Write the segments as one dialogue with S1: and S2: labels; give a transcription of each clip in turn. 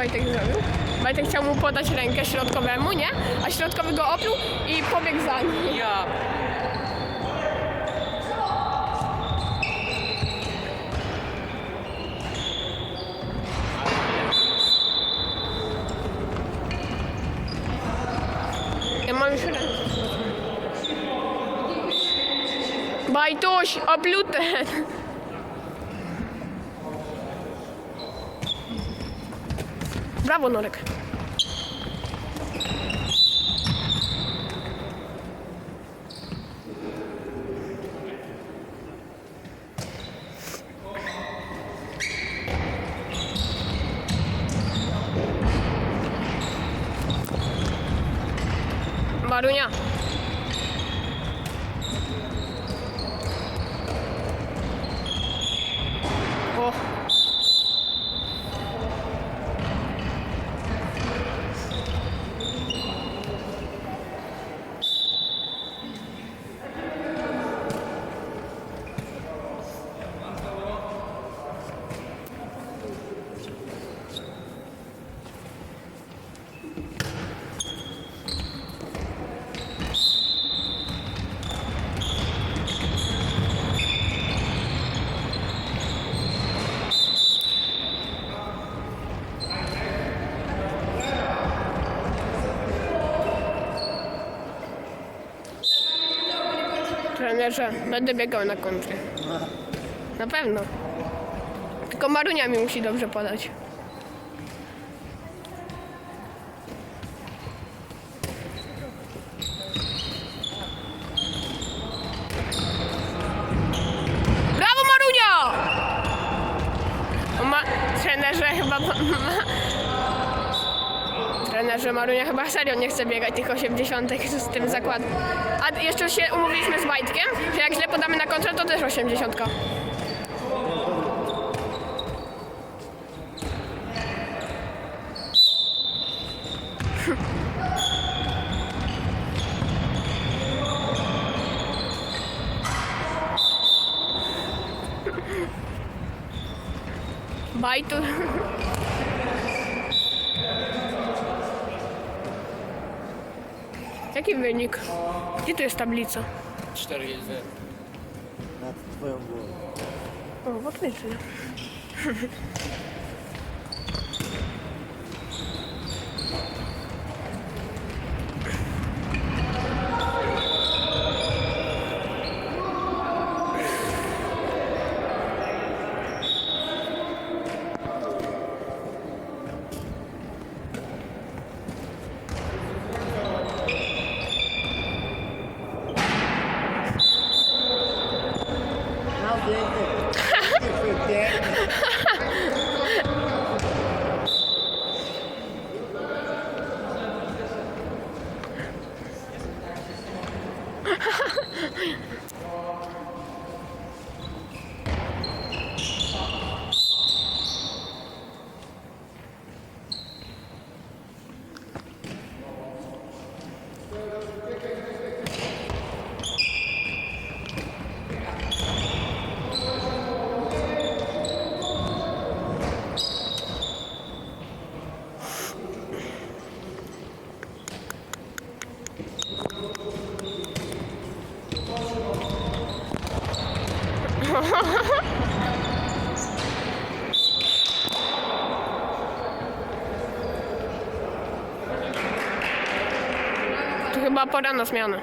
S1: Wojtek zrobił? Wojtek chciał mu podać rękę środkowemu, nie? A środkowy go opluł i pobiegł za nim.
S2: Ja.
S1: Ja mam już rękę. Bajtuś. Brawo, Norek. Marunia. Trenerze, będę biegał na kontry. Na pewno. Tylko Marunia mi musi dobrze podać. Brawo Marunia! O Ma... Trenerze chyba... Trenerze Marunia chyba serio nie chce biegać tych 80 z tym zakładem. Jeszcze się umówiliśmy z Wajtkiem, że jak źle podamy na kontrę, to też 80. Bajtu. Jaki wynik? Gdzie tu jest tablica?
S2: 4 jest zero.
S3: nad twoją głową.
S1: O, faktycznie.
S3: 言っ
S1: て。Chyba pora na zmianę.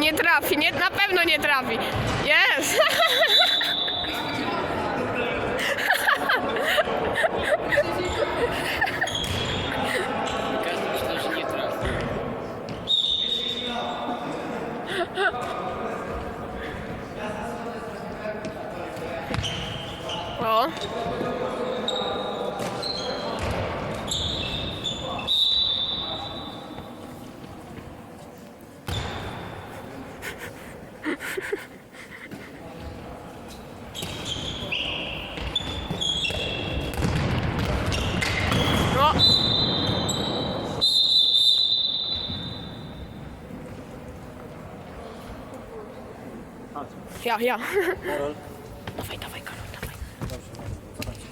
S1: Nie trafi, nie, na pewno nie trafi. Jest!
S2: Każdy myślał, że nie trafi.
S1: O. Ja, ja.
S3: Karol.
S1: Dawaj, dawaj, Karol, dawaj.
S3: Dobrze, co tam się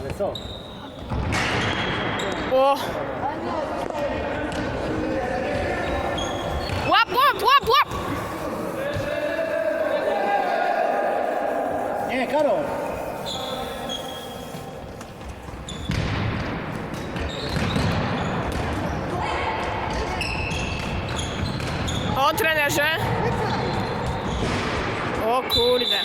S3: Ale co?
S1: O! Łap, łap, łap, łap!
S3: Nie, Karol!
S1: O, trenerze. O kurde.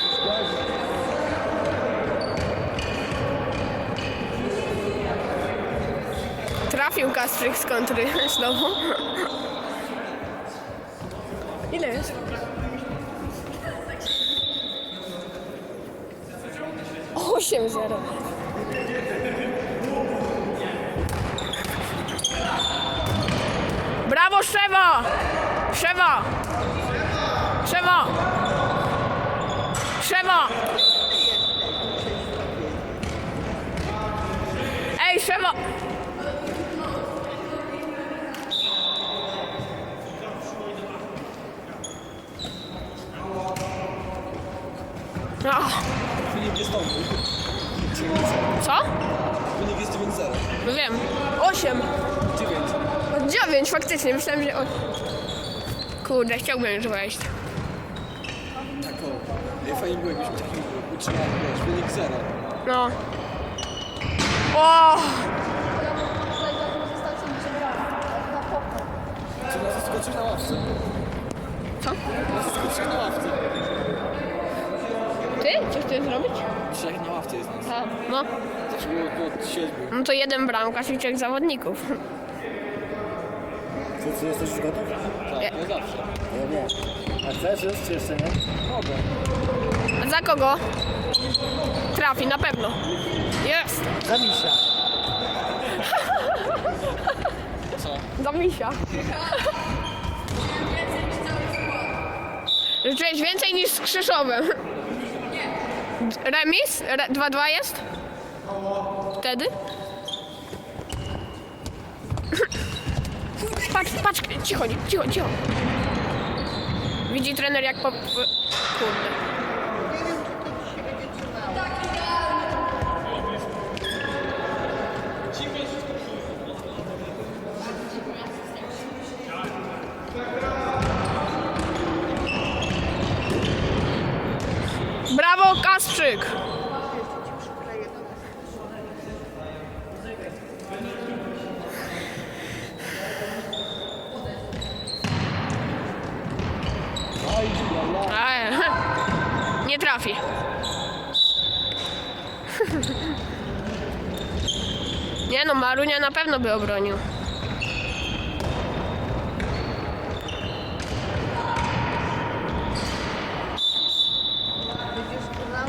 S1: Trafił Kasprzyk z kontry znowu. Osiem zero. Brawo, Szewa! Szewa! Szewa! Szewa! Ej, Szewa! Ach,
S4: Wynik wystąpił.
S1: co?
S4: Wynik jest 9-0.
S1: No wiem. Osiem.
S4: 9.
S1: Dziewięć, faktycznie. Myślałem, że... O... Kurde, chciałbym już wejść.
S4: Tak o. Ej, fajnie było, jakbyśmy taki utrzymali, wiesz, wynik 0.
S1: No. O!
S4: Co nas zaskoczyć na ławce?
S1: Co?
S4: Nas zaskoczyć na ławce.
S1: Ty? Co chcesz zrobić?
S4: Trzech na ławce jest nas.
S1: A, no.
S4: Też było około 7.
S1: No to jeden bramkarz i trzech zawodników.
S3: Czy jesteś już gotów?
S4: Tak,
S1: Nie.
S4: no zawsze.
S3: Ja nie. A chcesz już, czy jeszcze nie?
S4: Dobra.
S1: A za kogo? Trafi, na pewno. Jest!
S3: Za misia.
S4: Co?
S1: Za misia. Życzyłeś więcej niż z Krzyszowem. Remis? Re 2-2 jest? Wtedy? Patrz, patrz, cicho, cicho, cicho. Widzi trener jak po... Kurde. Brawo, Kasprzyk! Aj, Nie trafi. Nie no, Pewno by obronił.
S5: Będziesz grał,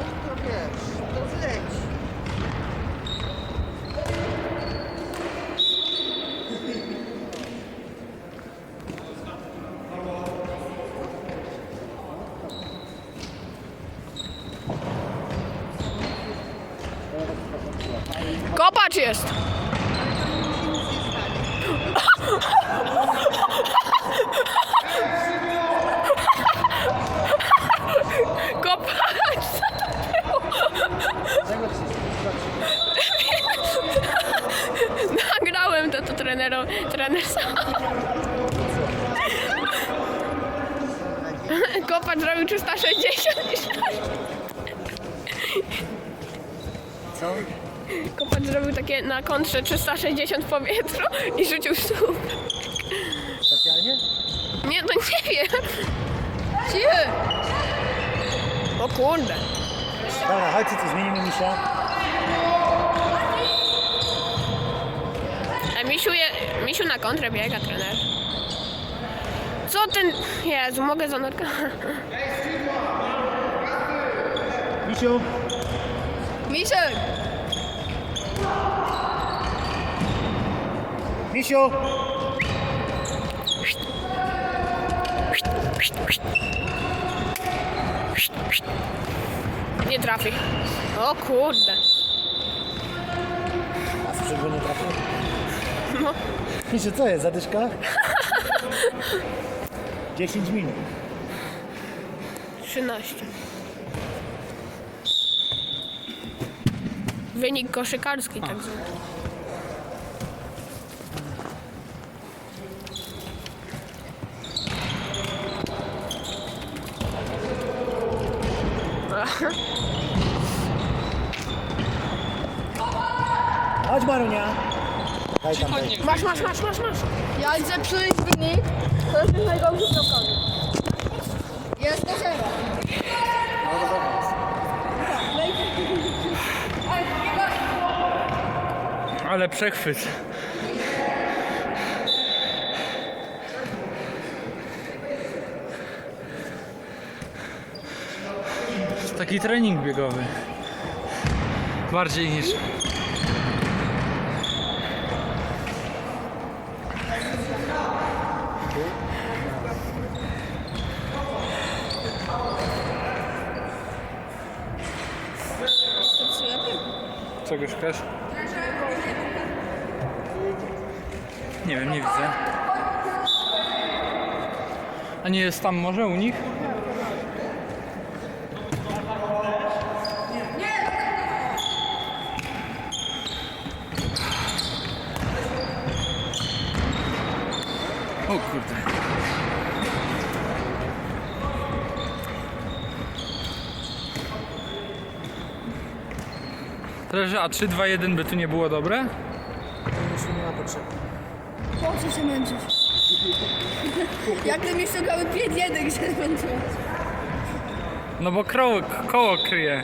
S5: to wiesz, to!
S1: Kopacz! Nagrałem to, to trenerom, trener sam. Kopacz zrobił 360
S3: Co?
S1: Kopacz zrobił takie na kontrze 360 w powietrzu i rzucił słup.
S3: Specjalnie?
S1: Nie, to nie wiem. Cichy. O kurde.
S3: Dobra, chodźcie tu, zmienimy misia.
S1: A Misiu, je, Misiu na kontrę biega trener. Co ten... Jezu, mogę za notka.
S3: Misiu!
S1: Misiek!
S3: Misiu!
S1: Nie trafi. O kurde.
S3: A w sprzęgło nie trafił?
S1: No.
S3: Misiu, co jest? Zadyszka? 10 minut.
S1: 13. Wynik koszykarski tak zwany.
S3: Chodź Marunia. Daj tam, daj.
S1: Masz, masz, masz, masz, masz.
S5: Jak zepsułeś wynik, to jest najgorszy blokowy. Jest do zera.
S6: Ale przechwyt. Taki trening biegowy. Bardziej niż. Czego szukasz? Nie wiem, nie widzę. A nie jest tam może u nich? O kurde. Zależy, a 3, 2, 1 by tu nie było dobre?
S3: Misiu nie ma potrzeby.
S5: Po co się męczyć? Jak tym jeszcze grały 5-1, gdzie się męczyłem?
S6: No bo koło, koło kryje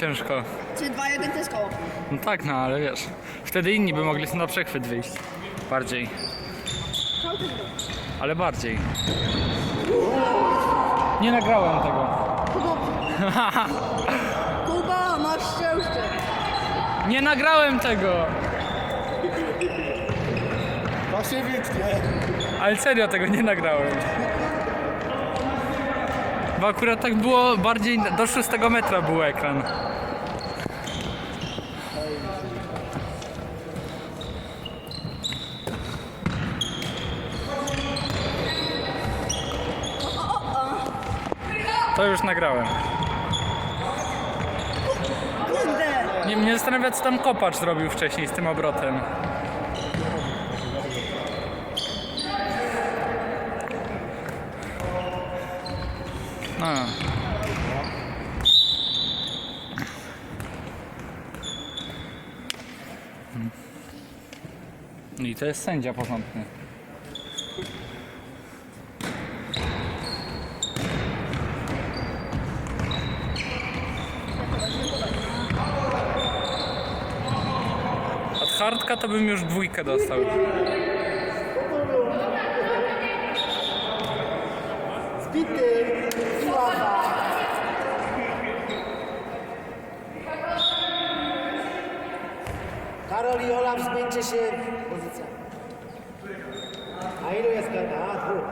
S6: ciężko.
S5: Czy 2-1 to jest koło?
S6: No tak, no ale wiesz, wtedy inni by mogli na przechwyt wyjść. Bardziej. Ale bardziej. Nie nagrałem tego.
S5: Kuba, masz szczęście.
S6: Nie nagrałem tego!
S4: Właśnie wytnie.
S6: Ale serio tego nie nagrałem. Bo akurat tak było bardziej do 6 metra był ekran. To już nagrałem.
S5: Kurde.
S6: Nie, mnie zastanawia, co tam kopacz zrobił wcześniej z tym obrotem. A. Hmm. I to jest sędzia porządny. Od hardka to bym już dwójkę dostał.
S3: I Olaf, zmieńcie się pozycjami. A ilu jest karta? A, dwóch.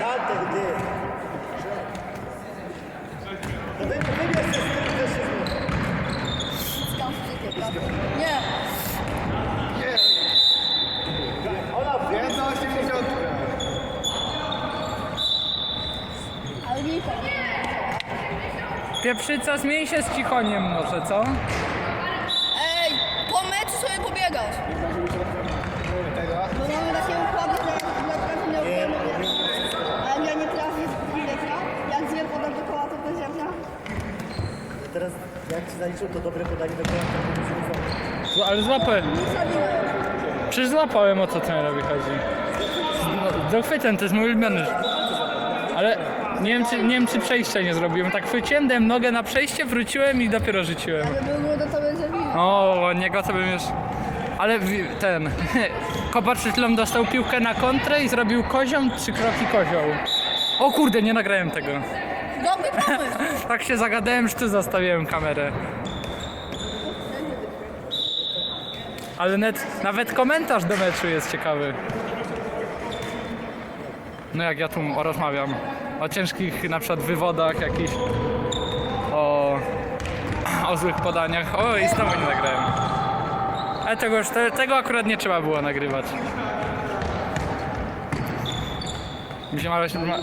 S3: Tamten, ty. To wy, wybierz się z tym, kto się zmieni.
S5: Nie.
S3: Olaf,
S4: Jedna osiemdziesiątka.
S5: Ale nie.
S6: Pieprzyca, zmień się z cichoniem może, co?
S5: Ej, po meczu sobie pobiegasz. Bo mamy takie układy, że jak na trafienia Ale ja nie trafię z bilecia. Jak zje podam do koła, to bez jawnia.
S3: Teraz ci zaliczył to dobre podanie do końca, to.
S6: Z- Ale złapałem.
S5: Nie zabiłem.
S6: Przecież złapałem o co trenerowi chodzi. No, dochwytem, to jest mój ulubiony. Ale nie wiem, czy, nie wiem, czy przejścia nie zrobiłem. Tak chwyciłem, dałem nogę na przejście, wróciłem i dopiero rzuciłem.
S5: Ale było do tobie zabiłem.
S6: O, niego to bym już... Ale ten... Kopacz przed chwilą dostał piłkę na kontrę i zrobił koziom, trzy kroki kozioł. O kurde, nie nagrałem tego.
S5: Dobry pomysł.
S6: Tak się zagadałem, że tu zostawiłem kamerę. Ale net, nawet komentarz do meczu jest ciekawy. No jak ja tu rozmawiam o ciężkich na przykład wywodach jakichś, o, o złych podaniach. O i znowu nie nagrałem. Ale tego już, te, tego akurat nie trzeba było nagrywać. Gdzie Ma-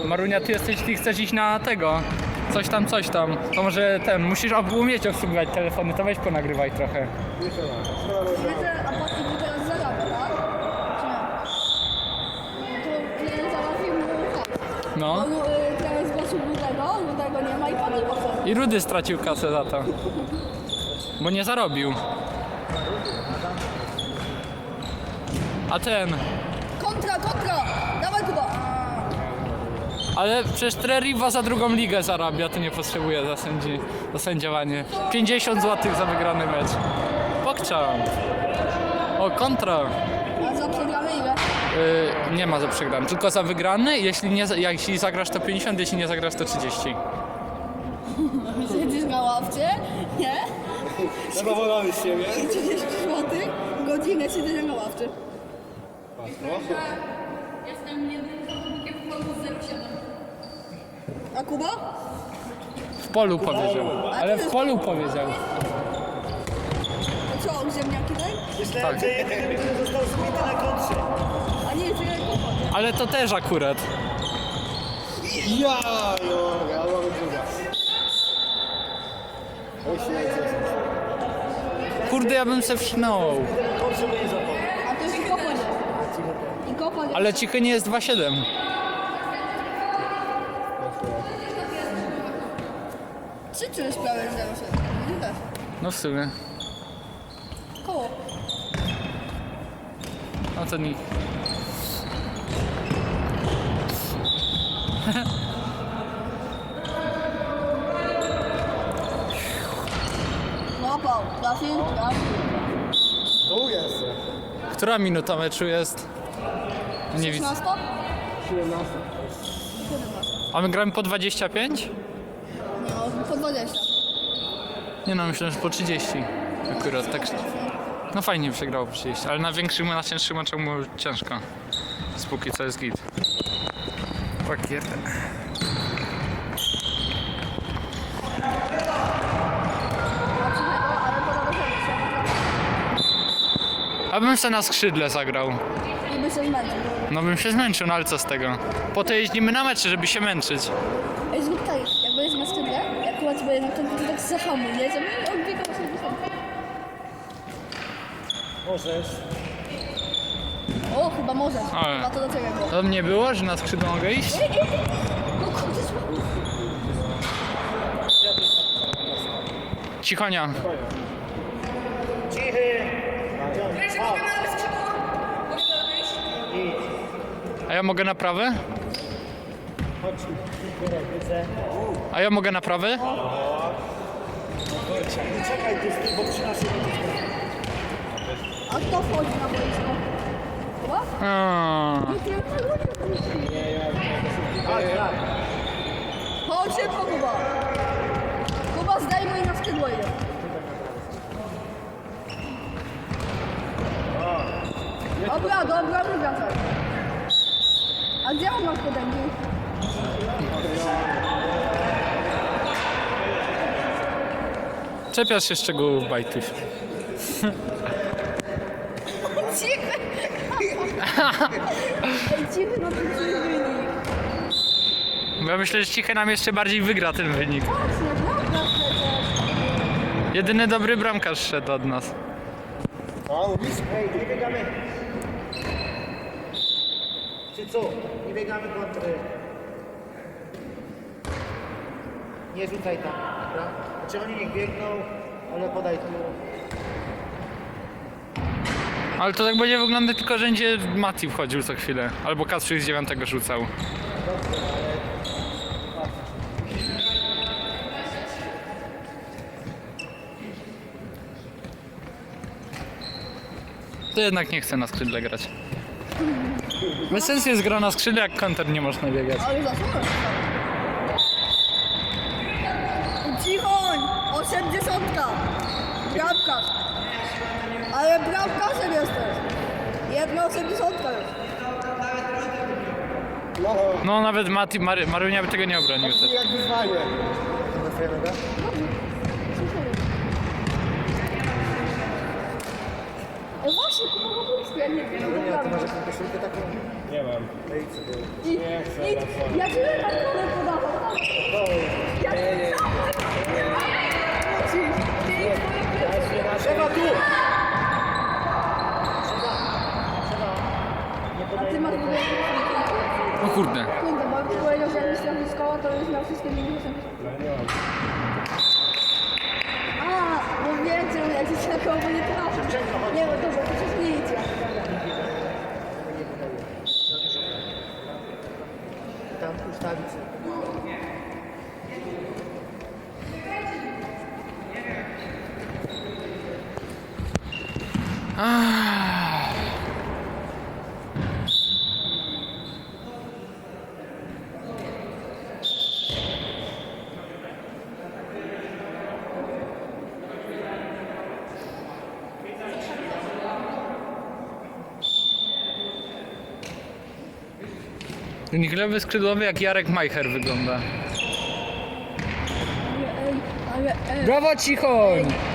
S6: Marunia, ty jesteś, ty chcesz iść na tego, coś tam, coś tam. To może ten, musisz ob- umieć obsługiwać telefony, to weź ponagrywaj trochę.
S5: Tak? Nie? To.
S6: No.
S5: Nie ma i.
S6: I Rudy stracił kasę za to. Bo nie zarobił. A ten.
S5: Kontra, kontra! Dawaj Kuba!
S6: Ale przecież Treriwa za drugą ligę zarabia, to nie potrzebuje za, sędzi, za sędziowanie. 50 zł za wygrany mecz. Pokczam. O, kontra.
S5: A za przegramy ile?
S6: Yy, nie ma za przegrany, tylko za wygrany. Jeśli, nie, jeśli zagrasz to 50, jeśli nie zagrasz to 30.
S5: Siedzisz na ławce, nie?
S4: Zadowolony z siebie.
S5: 30 zł, godzinę siedzenia na ławce. Jestem A Kuba?
S6: W polu powiedział. Ale w polu powiedział.
S5: To co, ziemniaki tak?
S3: Myślałem, że jedyny, który został zbity na kontrze.
S5: A nie, to ja Kuba.
S6: Ale to też akurat.
S4: Ja, no, ja mamy druga.
S6: Kurde, ja bym se wsznął.
S5: A to jest i kopa nie. I kopa nie.
S6: Ale cichy nie jest 2,7.
S5: Czy tu jest prawie 07? Nie też.
S6: No w sumie.
S5: Koło.
S6: No to nie.
S5: Łapał. Trafił, trafił.
S4: Tu jest.
S6: Która minuta meczu jest? Nie widzę.
S5: 16?
S4: 17.
S6: A my gramy po 25?
S5: No, po 20.
S6: Nie no, myślę, że po 30. Akurat tak. No fajnie przegrało po 30, ale na większym, na cięższym meczu było ciężko. Spóki co jest git. Pakier.
S5: Ale to do
S6: A bym se na skrzydle zagrał.
S5: I by się zmęczył.
S6: No bym się zmęczył, no ale co z tego? Po to jeździmy na mecze, żeby się męczyć.
S5: Ej, zrób tak, jak będziesz na skrzydle, jak akurat będzie na to, zahamuj, nie? Żeby odbiegał sobie do
S3: Możesz.
S5: O, chyba możesz.
S6: Ale.
S5: Chyba to do ciebie było.
S6: To mnie było, że na skrzydło mogę iść?
S5: Ej, ej, ej. No kurde, słuchaj.
S6: Cichonia. A ja mogę na prawe?
S3: Chodź. Widzę.
S6: A ja mogę na prawe?
S3: Czekaj tu z bo przy naszej
S5: A kto wchodzi na boisko? Chyba?
S6: A,
S3: Tak, tak.
S5: Chodź szybko, Kuba. Kuba, zdejmuj na skrzydło idę. Dobra, dobra, wracaj. A gdzie on ma podęgi?
S6: Czepiasz się szczegółów bajtuś.
S5: Cichy! No to cichy wynik.
S6: Bo ja myślę, że cichy nam jeszcze bardziej wygra ten wynik.
S5: Właśnie, prawda przecież.
S6: Jedyny dobry bramkarz szedł od nas.
S4: A, mówisz?
S3: Ej, nie biegamy. Czy co? Nie biegamy kontry. Nie rzucaj tam, dobra? Czy oni niech biegną, ale podaj tu.
S6: Ale to tak będzie wyglądać tylko, że będzie Mati wchodził co chwilę. Albo Kasprzyk z dziewiątego rzucał. To jednak nie chce na skrzydle grać. Bez sensu jest gra na skrzydle, jak konter nie można biegać.
S5: Ale za? 70. Bramkarz. Ale bramkarzem jesteś. Jedna 80 już.
S4: No,
S6: nawet Mati, Mary, Marunia by tego nie obronił. też.
S4: jak wyzwanie.
S3: Trafiamy, tak?
S5: No właśnie, Kuba ja nie wiem.
S3: Nie,
S5: to
S3: masz taką?
S4: Nie mam.
S3: No i
S5: ja ci lekarz
S4: podam, podam.
S3: Trzeba tu!
S5: A ty masz
S6: O kurde.
S5: Kurde, bo jak powiedział, że jak jest trafi z koła, to już miał wszystkie minuty. A, bo wiecie, jak jest na koło, bo nie trafi. Nie, no dobra, to przecież nie idzie.
S3: Tam ustawić sobie.
S6: Ten lewy skrzydłowy jak Jarek Majcher wygląda. Brawo Cichoń!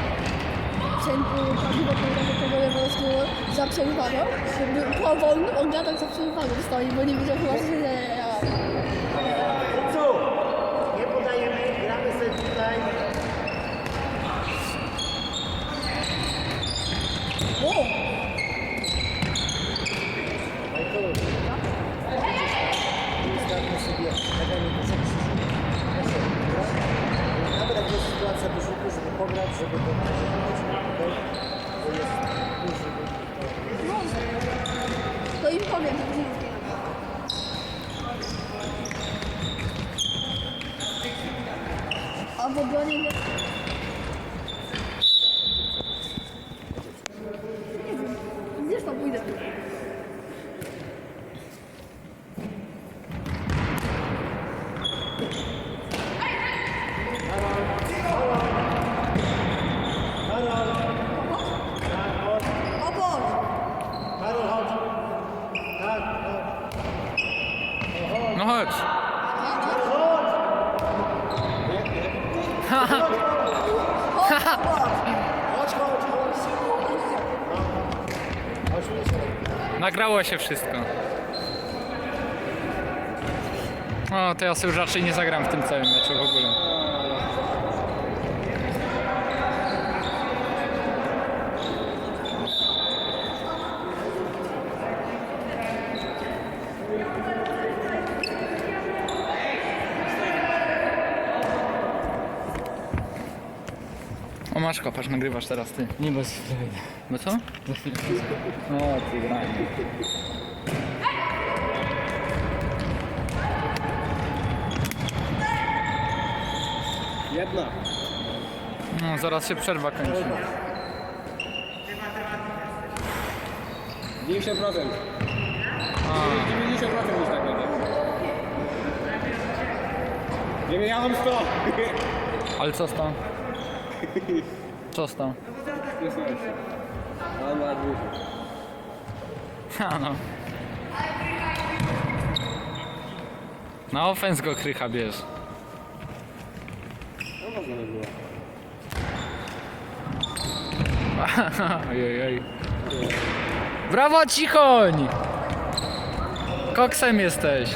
S5: Chciałem prawdziwe powiedzieć tego Lewandowskiego za przerywaną, żeby powolny oglądać za przerywaną stoi, bo nie chyba co się dzieje.
S3: Co? Nie podajemy, gramy sobie tutaj.
S5: O!
S3: Michael, ustawmy sobie, tak jak nie muszę Nawet jak jest sytuacja do rzutu, żeby pograć, żeby to okej? To jest duży
S5: No, to im powiem, że nie A w obronie nie... Nie wiem. Gdzież tam pójdę? Obok!
S3: Karol, chodź. Tak, no.
S6: No chodź.
S3: Chodź, chodź, chodź. No. Chodź, chodź.
S6: Nagrało się wszystko. O, to ja sobie już raczej nie zagram w tym całym meczu w ogóle. O Maszko, patrz, nagrywasz teraz ty.
S2: Nie ma sprawy.
S6: No co?
S2: Za chwilę.
S6: No, ty granie.
S4: Jedna.
S6: No, zaraz się przerwa kończy.
S4: 90%. 90% już tak będzie. Nie wiem, ja mam 100.
S6: Ale co stał? Co stał?
S4: Nie słyszę. A
S6: no. Na ofens go krycha bierz.
S4: No.
S6: Brawo, cichoń! Koksem jesteś.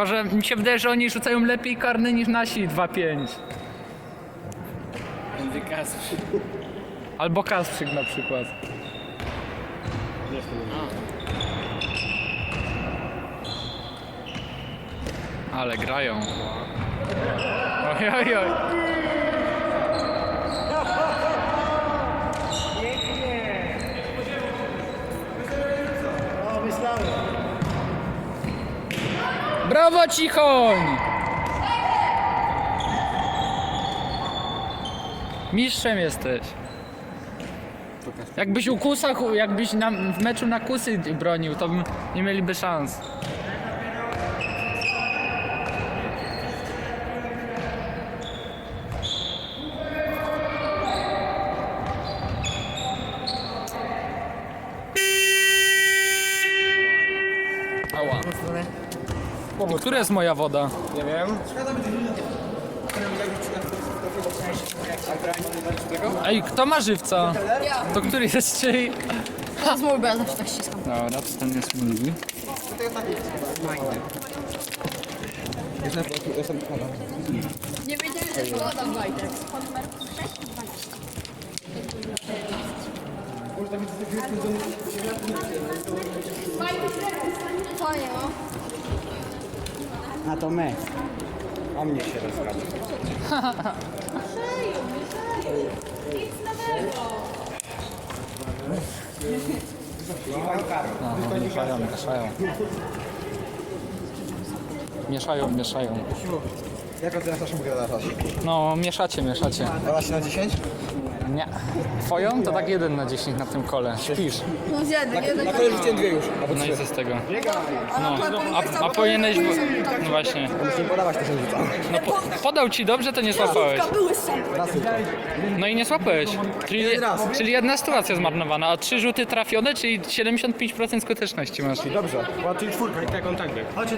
S6: Tylko, że mi się wydaje, że oni rzucają lepiej karny niż nasi 2-5.
S2: Będzie Kasprzyk.
S6: Albo Kasprzyk na przykład. Ale grają. Oj, oj, oj.
S3: No, myślałem.
S6: Brawo, cichoń! Mistrzem jesteś. Jakbyś u kusach, jakbyś na, w meczu na kusy bronił, to nie mieliby szans. I która jest moja woda?
S4: Nie wiem.
S6: Ej, kto ma żywca?
S5: Ja.
S6: To który jest czyj?
S5: To jest mój, bo ja zawsze tak ściskam.
S6: Dobra, to ten jest mój.
S5: Nie wiedziałem, że to tam Wojtek. To nie ma.
S3: A to my. O mnie się rozgadza.
S6: No, mieszają, mieszają. Mieszają, mieszają.
S4: Jak oceniasz naszą grę na raz?
S6: No, mieszacie, mieszacie.
S4: 12 na 10?
S6: Nie. Twoją to tak jeden na 10 na tym kole. Śpisz.
S5: No zjadł, jeden.
S4: Na kole rzuciłem dwie już, albo
S6: No
S4: trzy.
S6: i co z tego? No, a, a powinieneś... No właśnie.
S4: Muszę im podawać też rzuca.
S6: No po, podał ci dobrze, to nie złapałeś.
S5: były sam.
S4: Raz tylko.
S6: No i nie złapałeś. Czyli, czyli jedna sytuacja zmarnowana, a trzy rzuty trafione, czyli 75% skuteczności masz.
S4: Dobrze. Łatwiej czwórka. Jak kontakt
S3: Chodź tu,